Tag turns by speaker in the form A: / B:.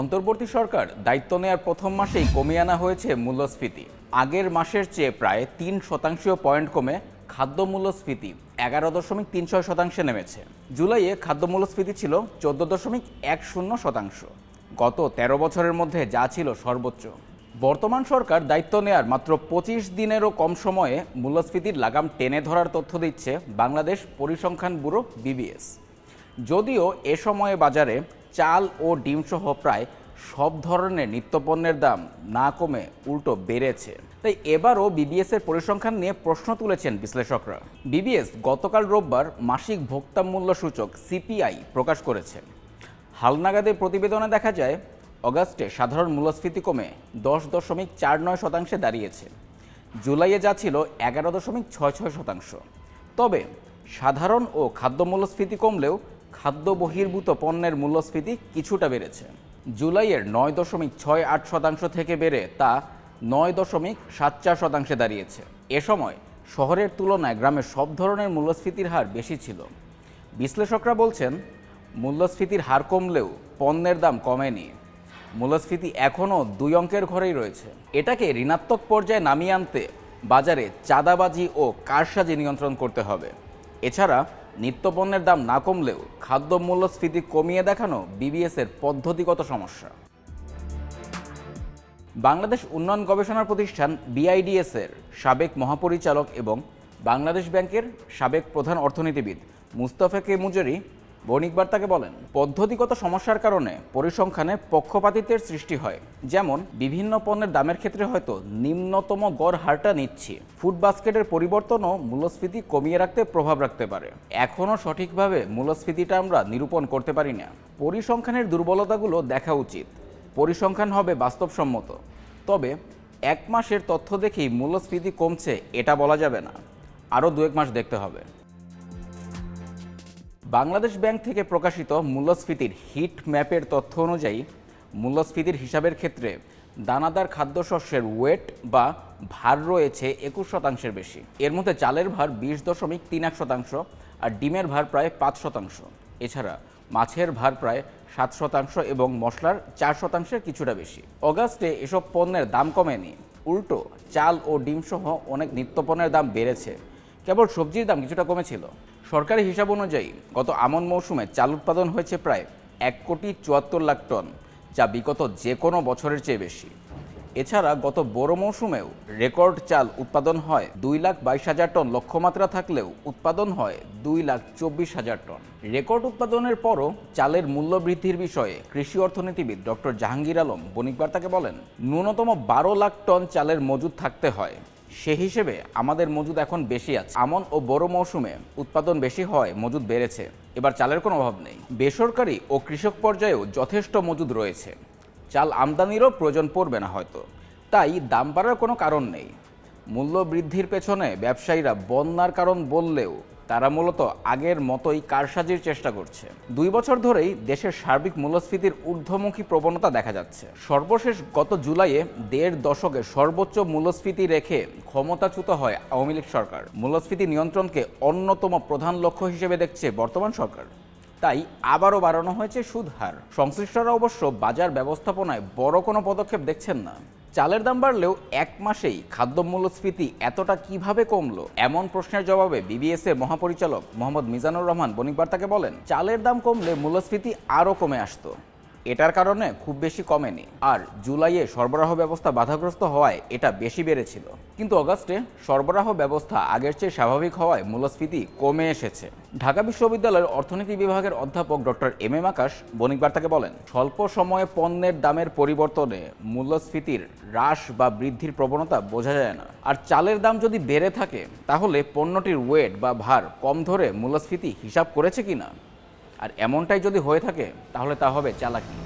A: অন্তর্বর্তী সরকার দায়িত্ব নেয়ার প্রথম মাসেই কমিয়ে আনা হয়েছে মূল্যস্ফীতি। আগের মাসের চেয়ে প্রায় তিন শতাংশীয় পয়েন্ট কমে খাদ্য মূল্যস্ফীতি এগারো দশমিক তিন ছয় শতাংশে নেমেছে। জুলাইয়ে খাদ্য মূল্যস্ফীতি ছিল চোদ্দ দশমিক এক শূন্য শতাংশ। গত ১৩ বছরের মধ্যে যা ছিল সর্বোচ্চ। বর্তমান সরকার দায়িত্ব নেয়ার মাত্র পঁচিশ দিনেরও কম সময়ে মূল্যস্ফীতির লাগাম টেনে ধরার তথ্য দিচ্ছে বাংলাদেশ পরিসংখ্যান ব্যুরো বিবিএস। যদিও এ সময়ে বাজারে চাল ও ডিমসহ প্রায় সব ধরনের নিত্যপণ্যের দাম না কমে উল্টো বেড়েছে। তাই এবারও বিবিএস এর পরিসংখ্যান নিয়ে প্রশ্ন তুলেছেন বিশ্লেষকরা। বিবিএস গতকাল রোববার মাসিক ভোক্তা মূল্য সূচক সিপিআই প্রকাশ করেছে। হালনাগাদের প্রতিবেদনে দেখা যায়, অগাস্টে সাধারণ মূল্যস্ফীতি কমে দশ দশমিক চার নয় শতাংশে দাঁড়িয়েছে। জুলাইয়ে যা ছিল এগারো দশমিক ছয় ছয় শতাংশ। তবে সাধারণ ও খাদ্য মূল্যস্ফীতি কমলেও খাদ্য বহির্ভূত পণ্যের মূল্যস্ফীতি কিছুটা বেড়েছে। জুলাইয়ের নয় দশমিক ছয় আট শতাংশ থেকে বেড়ে তা নয় দশমিক সাত চার শতাংশে দাঁড়িয়েছে। এ সময় শহরের তুলনায় গ্রামে সব ধরনের মূল্যস্ফীতির হার বেশি ছিল। বিশ্লেষকরা বলছেন, মূল্যস্ফীতির হার কমলেও পণ্যের দাম কমেনি। মূল্যস্ফীতি এখনও দুই অঙ্কের ঘরেই রয়েছে। এটাকে ঋণাত্মক পর্যায়ে নামিয়ে আনতে বাজারে চাঁদাবাজি ও কারসাজি নিয়ন্ত্রণ করতে হবে। এছাড়া নিত্যপণ্যের দাম না কমলেও খাদ্য মূল্যস্ফীতি কমিয়ে দেখানো বিবিএসের পদ্ধতিগত সমস্যা। বাংলাদেশ উন্নয়ন গবেষণা প্রতিষ্ঠান বিআইডিএসের সাবেক মহাপরিচালক এবং বাংলাদেশ ব্যাংকের সাবেক প্রধান অর্থনীতিবিদ মুস্তফা কে মুজরি বণিক বার্তাকে বলেন, পদ্ধতিগত সমস্যার কারণে পরিসংখ্যানে পক্ষপাতিত্বের সৃষ্টি হয়। যেমন, বিভিন্ন পণ্যের দামের ক্ষেত্রে হয়তো নিম্নতম গড় হারটা নিচ্ছি। ফুড বাস্কেটের পরিবর্তনও মূল্যস্ফীতি কমিয়ে রাখতে প্রভাব রাখতে পারে। এখনও সঠিকভাবে মূল্যস্ফীতিটা আমরা নিরূপণ করতে পারি না। পরিসংখ্যানের দুর্বলতাগুলো দেখা উচিত। পরিসংখ্যান হবে বাস্তবসম্মত। তবে, এক মাসের তথ্য দেখেই মূল্যস্ফীতি কমছে এটা বলা যাবে না। আরও দু এক মাস দেখতে হবে। বাংলাদেশ ব্যাংক থেকে প্রকাশিত মূল্যস্ফীতির হিট ম্যাপের তথ্য অনুযায়ী, মূল্যস্ফীতির হিসাবের ক্ষেত্রে দানাদার খাদ্যশস্যের ওয়েট বা ভার রয়েছে একুশ শতাংশের বেশি। এর মধ্যে চালের ভার বিশ দশমিক তিন এক শতাংশ আর ডিমের ভার প্রায় পাঁচ শতাংশ। এছাড়া মাছের ভার প্রায় সাত শতাংশ এবং মশলার চার শতাংশের কিছুটা বেশি। অগাস্টে এসব পণ্যের দাম কমেনি। উল্টো, চাল ও ডিমসহ অনেক নিত্যপণ্যের দাম বেড়েছে। কেবল সবজির দাম কিছুটা কমেছিল। সরকারি হিসাব অনুযায়ী, গত আমন মৌসুমে চাল উৎপাদন হয়েছে প্রায় এক কোটি চুয়াত্তর লাখ টন, যা বিগত যে কোনো বছরের চেয়ে বেশি। এছাড়া গত বড় মৌসুমেও রেকর্ড চাল উৎপাদন হয় দুই লাখ বাইশ হাজার টন লক্ষ্যমাত্রা থাকলেও উৎপাদন হয় দুই লাখ চব্বিশ হাজার টন। রেকর্ড উৎপাদনের পরও চালের মূল্য বৃদ্ধির বিষয়ে কৃষি অর্থনীতিবিদ ডক্টর জাহাঙ্গীর আলম বণিক বার্তাকে বলেন, ন্যূনতম বারো লাখ টন চালের মজুদ থাকতে হয়। সে হিসেবে আমাদের মজুদ এখন বেশি আছে। আমন ও বড় মৌসুমে উৎপাদন বেশি হয় মজুদ বেড়েছে। এবার চালের কোনো অভাব নেই। বেসরকারি ও কৃষক পর্যায়েও যথেষ্ট মজুদ রয়েছে। চাল আমদানিরও প্রয়োজন পড়বে না হয়তো। তাই দাম বাড়ার কোনো কারণ নেই। মূল্য বৃদ্ধির পেছনে ব্যবসায়ীরা বন্যার কারণ বললেও তারা মূলত আগের মতোই কারসাজির চেষ্টা করছে। দুই বছর ধরেই দেশের সার্বিক মূল্যস্ফীতির ঊর্ধ্বমুখী প্রবণতা দেখা যাচ্ছে। সর্বশেষ গত জুলাইয়ে দেড় দশকে সর্বোচ্চ মূল্যস্ফীতি রেখে ক্ষমতাচ্যুত হয় আওয়ামী লীগ সরকার। মূল্যস্ফীতি নিয়ন্ত্রণকে অন্যতম প্রধান লক্ষ্য হিসেবে দেখছে বর্তমান সরকার। তাই আবারও বাড়ানো হয়েছে সুদ হার সংশ্লিষ্টরা অবশ্য বাজার ব্যবস্থাপনায় বড় কোনো পদক্ষেপ দেখছেন না। চালের দাম বাড়লেও এক মাসেই খাদ্য মূল্যস্ফীতি এতটা কীভাবে কমলো? এমন প্রশ্নের জবাবে বিবিএস এর মহাপরিচালক মোহাম্মদ মিজানুর রহমান বণিক বার্তাকে বলেন, চালের দাম কমলে মূল্যস্ফীতি আরও কমে আসতো। এটার কারণে খুব বেশি কমেনি। আর জুলাইয়ে সরবরাহ ব্যবস্থা বাধাগ্রস্ত হওয়ায় এটা বেশি বেড়েছিল। কিন্তু অগাস্টে সরবরাহ ব্যবস্থা আগের চেয়ে স্বাভাবিক হওয়ায় মূল্যস্ফীতি কমে এসেছে। ঢাকা বিশ্ববিদ্যালয়ের অর্থনীতি বিভাগের অধ্যাপক doctor M M Akash Bonik বার্তাকে বলেন, স্বল্প সময়ে পণ্যের দামের পরিবর্তনে মূল্যস্ফীতির হ্রাস বা বৃদ্ধির প্রবণতা বোঝা যায় না। আর চালের দাম যদি বেড়ে থাকে, তাহলে পণ্যটির ওয়েট বা ভার কম ধরে মূল্যস্ফীতি হিসাব করেছে কিনা? আর এমনটাই যদি হয়ে থাকে তাহলে তা হবে চালাকি।